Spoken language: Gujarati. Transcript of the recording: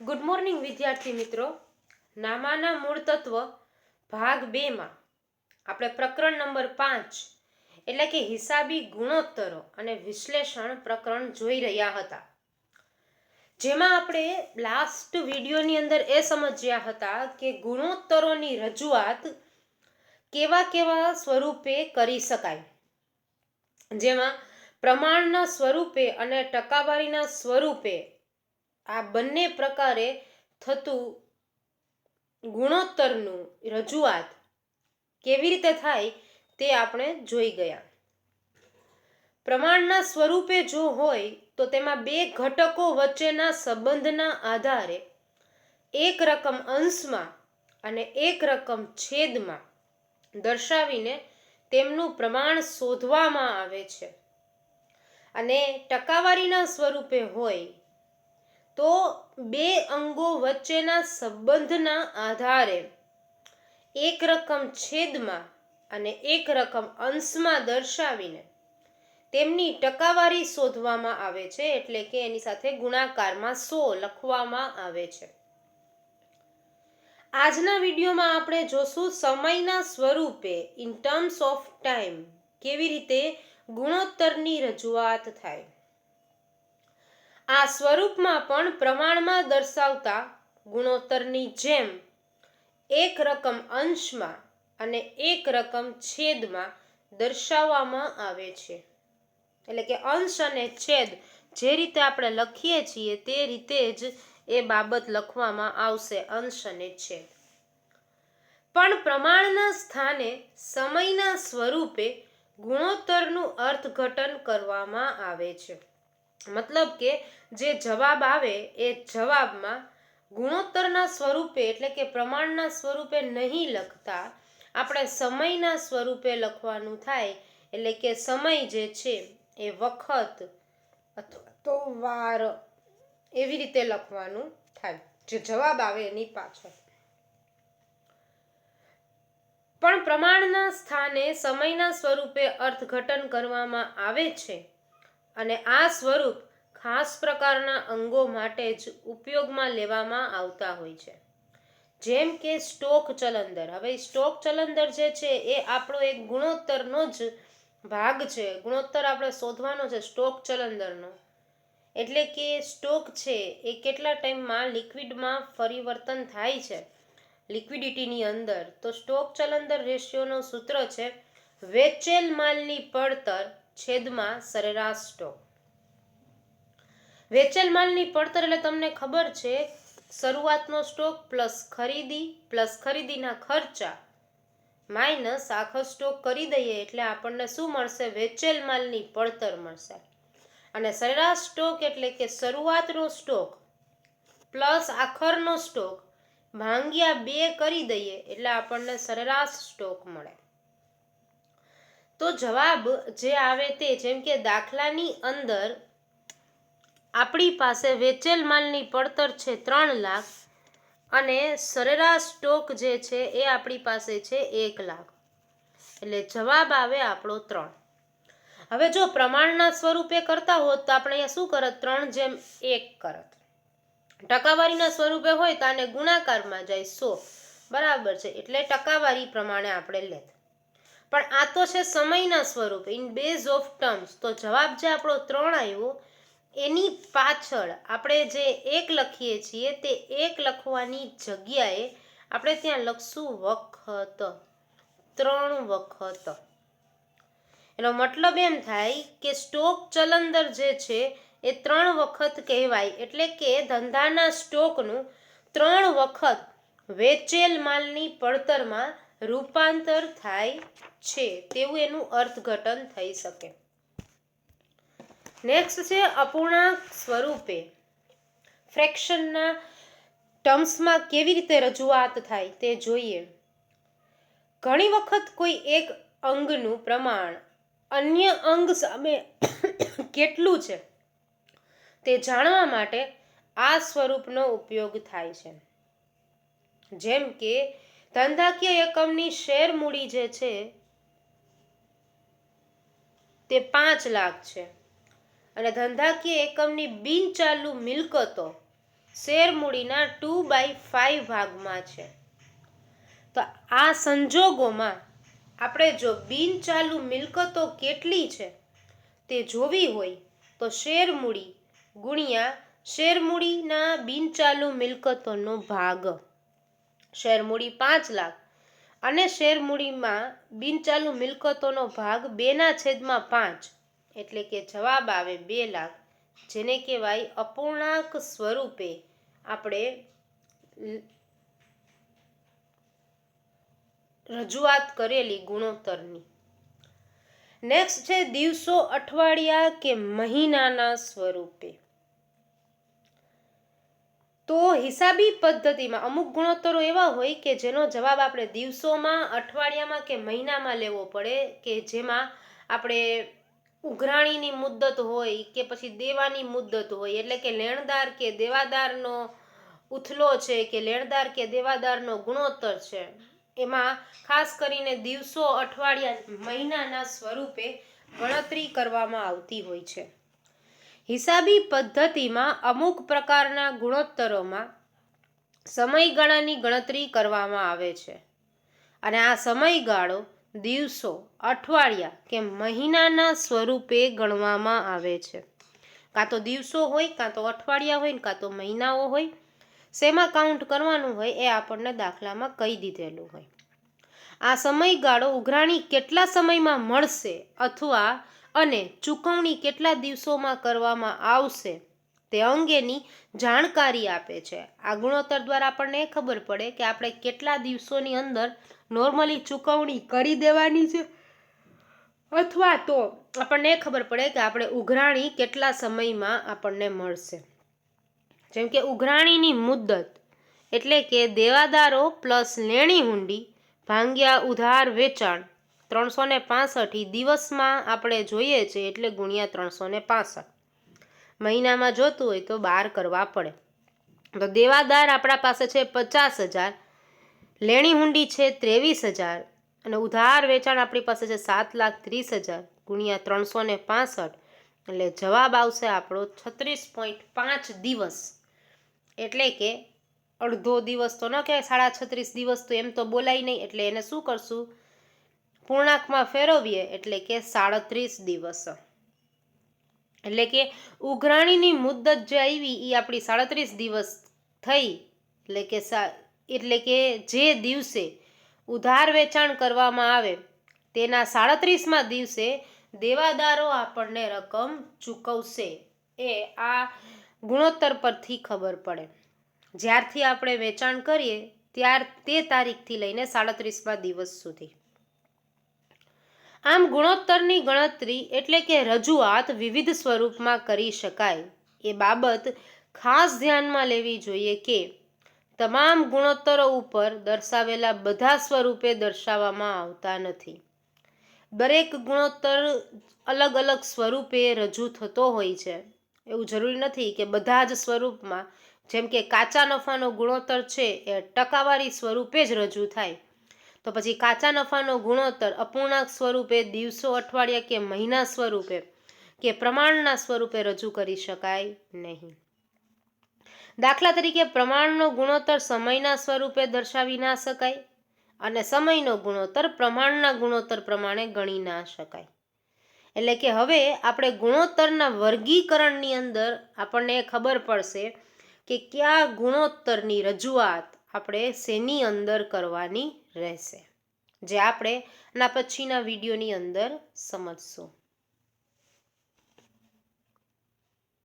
ગુડ મોર્નિંગ વિદ્યાર્થી મિત્રો. નામાના મૂળ તત્વ ભાગ બેમાં આપણે પ્રકરણ નંબર પાંચ, એટલે કે હિસાબી ગુણોત્તરો અને વિશ્લેષણ પ્રકરણ જોઈ રહ્યા હતા. જેમાં આપણે લાસ્ટ વિડીયોની અંદર એ સમજ્યા હતા કે ગુણોત્તરોની રજૂઆત કેવા કેવા સ્વરૂપે કરી શકાય. જેમાં પ્રમાણના સ્વરૂપે અને ટકાવારીના સ્વરૂપે આ બંને પ્રકારે થતું ગુણોત્તરનું રજૂઆત કેવી રીતે થાય તે આપણે જોઈ ગયા. પ્રમાણના સ્વરૂપે જો હોય તો તેમાં બે ઘટકો વચ્ચેના સંબંધના આધારે એક રકમ અંશમાં અને એક રકમ છેદમાં દર્શાવીને તેમનું પ્રમાણ શોધવામાં આવે છે. અને ટકાવારીના સ્વરૂપે હોય તો બે અંગો વચ્ચેના સંબંધના આધારે એક રકમ છેદમાં અને એક રકમ અંશમાં દર્શાવીને તેમની ટકાવારી શોધવામાં આવે છે, એટલે કે એની સાથે ગુણાકારમાં સો લખવામાં આવે છે. આજના વિડીયોમાં આપણે જોશું સમયના સ્વરૂપે ઇન ટર્મ્સ ઓફ ટાઈમ કેવી રીતે ગુણોત્તરની રજૂઆત થાય. આ સ્વરૂપમાં પણ પ્રમાણમાં દર્શાવતા ગુણોત્તરની જેમ એક રકમ અંશમાં અને એક રકમ છેદમાં દર્શાવવામાં આવે છે. એટલે કે અંશ અને છેદ જે રીતે આપણે લખીએ છીએ તે રીતે જ એ બાબત લખવામાં આવશે અંશ અને છેદ. પણ પ્રમાણના સ્થાને સમયના સ્વરૂપે ગુણોત્તરનું અર્થઘટન કરવામાં આવે છે. મતલબ કે જે જવાબ આવે એ જવાબમાં ગુણોત્તરના સ્વરૂપે એટલે કે પ્રમાણના સ્વરૂપે નહીં લખતા આપણે સમયના સ્વરૂપે લખવાનું થાય એટલે કે સમય જે છે એ વખત અથવા તો વાર એવી રીતે લખવાનું થાય. જે જવાબ આવે એની પાછળ. પણ પ્રમાણના સ્થાને સમયના સ્વરૂપે અર્થઘટન કરવામાં આવે છે. અને આ સ્વરૂપ ખાસ પ્રકારના અંગો માટે જ ઉપયોગમાં લેવામાં આવતા હોય છે. જેમ કે સ્ટોક ચલંદર. હવે સ્ટોક ચલંદર જે છે, એ આપણો એક ગુણોત્તરનો જ ભાગ છે. ગુણોત્તર આપણે શોધવાનો છે સ્ટોક ચલંદરનો. એટલે કે સ્ટોક છે, એ કેટલા ટાઈમમાં લિક્વિડમાં પરિવર્તન થાય છે લિક્વિડિટીની અંદર. તો સ્ટોક ચલંદર રેશિયોનો સૂત્ર છે, વેચેલ માલની પડતર છેદમાં સરેરાશ સ્ટોક. વેચેલ માલની પડતર એટલે તમને ખબર છે, શરૂઆતનો સ્ટોક પ્લસ ખરીદી પ્લસ ખરીદીના ખર્ચા માઇનસ આખો સ્ટોક કરી દઈએ એટલે આપણને શું મળશે? વેચેલ માલની પડતર મળશે. અને સરેરાશ સ્ટોક એટલે કે શરૂઆતનો સ્ટોક પ્લસ આખરનો સ્ટોક ભાંગ્યા બે કરી દઈએ એટલે આપણને સરેરાશ સ્ટોક મળે. તો જવાબ જે આવે તે, જેમ કે દાખલાની અંદર આપણી પાસે વેચેલ માલની પડતર છે ત્રણ લાખ અને સરેરાશ સ્ટોક જે છે એ આપણી પાસે છે એક લાખ. એટલે જવાબ આવે આપણો ત્રણ. હવે જો પ્રમાણના સ્વરૂપે કરતા હોત તો આપણે અહીંયા શું કરત? ત્રણ જેમ એક કરત. ટકાવારીના સ્વરૂપે હોય તો આને ગુણાકારમાં જાય સો. બરાબર છે. એટલે ટકાવારી પ્રમાણે આપણે લેત. પણ આ તો છે સમયના સ્વરૂપે. ઇન બેઝ ઓફ ટર્મ્સ તો જવાબ જે આપણો ત્રણ આવ્યો, એની પાછળ આપણે જે એક લખીએ છીએ, તે એક લખવાની જગ્યાએ આપણે ત્યાં લખશું વખત. ત્રણ વખત. એનો મતલબ એમ થાય કે સ્ટોક ચલંદર જે છે, એ ત્રણ વખત કહેવાય. એટલે કે ધંધાના સ્ટોકનું ત્રણ વખત વેચેલ માલની પડતરમાં રૂપાંતર થાય છે, તેવું એનું અર્થઘટન થઈ શકે. નેક્સ્ટ છે અપૂર્ણાંક સ્વરૂપે. ફ્રેક્શનના ટર્મ્સમાં કેવી રીતે રજૂઆત થાય તે જોઈએ. ઘણી વખત કોઈ એક અંગનું પ્રમાણ અન્ય અંગ સામે કેટલું છે તે જાણવા માટે આ સ્વરૂપનો ઉપયોગ થાય છે. જેમ કે ધંધાકીય એકમની શેર મૂડી જે છે, તે પાંચ લાખ છે. અને ધંધાકીય એકમની બિનચાલુ મિલકતો શેરમૂડીના ટુ બાય ફાઈવ ભાગમાં છે. તો આ સંજોગોમાં આપણે જો બિનચાલુ મિલકતો કેટલી છે, તે જોવી હોય તો શેરમૂડી ગુણ્યા શેરમૂડીના બિનચાલુ મિલકતોનો ભાગ. શેરમૂડી પાંચ લાખ. અને શેરમૂડીમાં બિનચાલુ મિલકતોનો ભાગ બેના છેદમાં પાંચ. એટલે કે જવાબ આવે બે લાખ. જેને કહેવાય અપૂર્ણાંક સ્વરૂપે આપણે રજૂઆત કરેલી ગુણોત્તરની. નેક્સ્ટ છે દિવસો અઠવાડિયા કે મહિનાના સ્વરૂપે. તો હિસાબી પદ્ધતિમાં અમુક ગુણોત્તરો એવા હોય કે જેનો જવાબ આપણે દિવસોમાં, અઠવાડિયામાં કે મહિનામાં લેવો પડે કે જેમાં આપણે ઉઘરાણીની મુદ્દત હોય કે પછી દેવાની મુદ્દત હોય. એટલે કે લેણદાર કે દેવાદારનો ઉથલો છે કે લેણદાર કે દેવાદારનો ગુણોત્તર છે. એમાં ખાસ કરીને દિવસો, અઠવાડિયા, મહિનાના સ્વરૂપે ગણતરી કરવામાં આવતી હોય છે. હિસાબી પદ્ધતિમાં અમુક પ્રકારના ગુણોત્તરોમાં સમયગાળાની ગણતરી કરવામાં આવે છે. અને આ સમયગાળો દિવસો, અઠવાડિયા કે મહિનાના સ્વરૂપે ગણવામાં આવે છે. કાં તો દિવસો હોય, કાં તો અઠવાડિયા હોય, ને કાં તો મહિનાઓ હોય. શેમાં કાઉન્ટ કરવાનું હોય એ આપણને દાખલામાં કહી દીધેલું હોય. આ સમયગાળો ઉઘરાણી કેટલા સમયમાં મળશે અથવા અને ચૂકવણી કેટલા દિવસોમાં કરવામાં આવશે તે અંગેની જાણકારી આપે છે. આ ગુણોત્તર દ્વારા આપણને ખબર પડે કે આપણે કેટલા દિવસોની અંદર નોર્મલી ચૂકવણી કરી દેવાની છે અથવા તો આપણને ખબર પડે કે આપણે ઉઘરાણી કેટલા સમયમાં આપણને મળશે. જેમ કે ઉઘરાણીની મુદ્દત એટલે કે દેવાદારો પ્લસ લેણી હુંડી ભાંગ્યા ઉધાર વેચાણ ત્રણસો ને પાસઠ દિવસમાં આપણે જોઈએ છે એટલે ગુણ્યા ત્રણસો ને પાસઠ. મહિનામાં જોતું હોય તો બાર કરવા પડે. તો દેવાદાર આપણા પાસે છે પચાસ હજાર લેણી હુંડી છે ત્રેવીસ હજાર અને ઉધાર વેચાણ આપણી પાસે છે સાત લાખ ત્રીસ હજાર ગુણ્યા ત્રણસો ને પાસઠ. એટલે જવાબ આવશે આપણો છત્રીસ પોઈન્ટ પાંચ દિવસ. એટલે કે અડધો દિવસ તો ન કહેવાય, સાડા છત્રીસ દિવસ તો એમ તો બોલાય નહીં, એટલે એને શું કરશું? પૂર્ણાંકમાં ફેરવીએ એટલે કે સાડત્રીસ દિવસ. એટલે કે ઉઘરાણીની મુદ્દત જે આવી એ આપણી સાડત્રીસ દિવસ થઈ. એટલે કે એટલે કે જે દિવસે ઉધાર વેચાણ કરવામાં આવે, તેના સાડત્રીસમાં દિવસે દેવાદારો આપણને રકમ ચૂકવશે. એ આ ગુણોત્તર પરથી ખબર પડે. જ્યારથી આપણે વેચાણ કરીએ, ત્યાર, તે તારીખથી લઈને સાડત્રીસમાં દિવસ સુધી. આમ ગુણોત્તરની ગણતરી એટલે કે રજૂઆત વિવિધ સ્વરૂપમાં કરી શકાય. એ બાબત ખાસ ધ્યાનમાં લેવી જોઈએ કે તમામ ગુણોત્તરો ઉપર દર્શાવેલા બધા સ્વરૂપે દર્શાવવામાં આવતા નથી. દરેક ગુણોત્તર અલગ અલગ સ્વરૂપે રજૂ થતો હોય છે. એવું જરૂરી નથી કે બધા જ સ્વરૂપમાં, જેમ કે કાચા નફાનો ગુણોત્તર છે એ ટકાવારી સ્વરૂપે જ રજૂ થાય. તો પછી કાચા નફાનો ગુણોત્તર અપૂર્ણાંક સ્વરૂપે, દિવસો, અઠવાડિયા કે મહિના સ્વરૂપે કે પ્રમાણના સ્વરૂપે રજૂ કરી શકાય નહીં. દાખલા તરીકે પ્રમાણનો ગુણોત્તર સમયના સ્વરૂપે દર્શાવી ના શકાય અને સમયનો ગુણોત્તર પ્રમાણના ગુણોત્તર પ્રમાણે ગણી ના શકાય. એટલે કે હવે આપણે ગુણોત્તરના વર્ગીકરણની અંદર આપણને ખબર પડશે કે કયા ગુણોત્તરની રજૂઆત આપણે શેની અંદર કરવાની રહેશે? જે આપણે આના પછીના વિડીયોની અંદર સમજશું.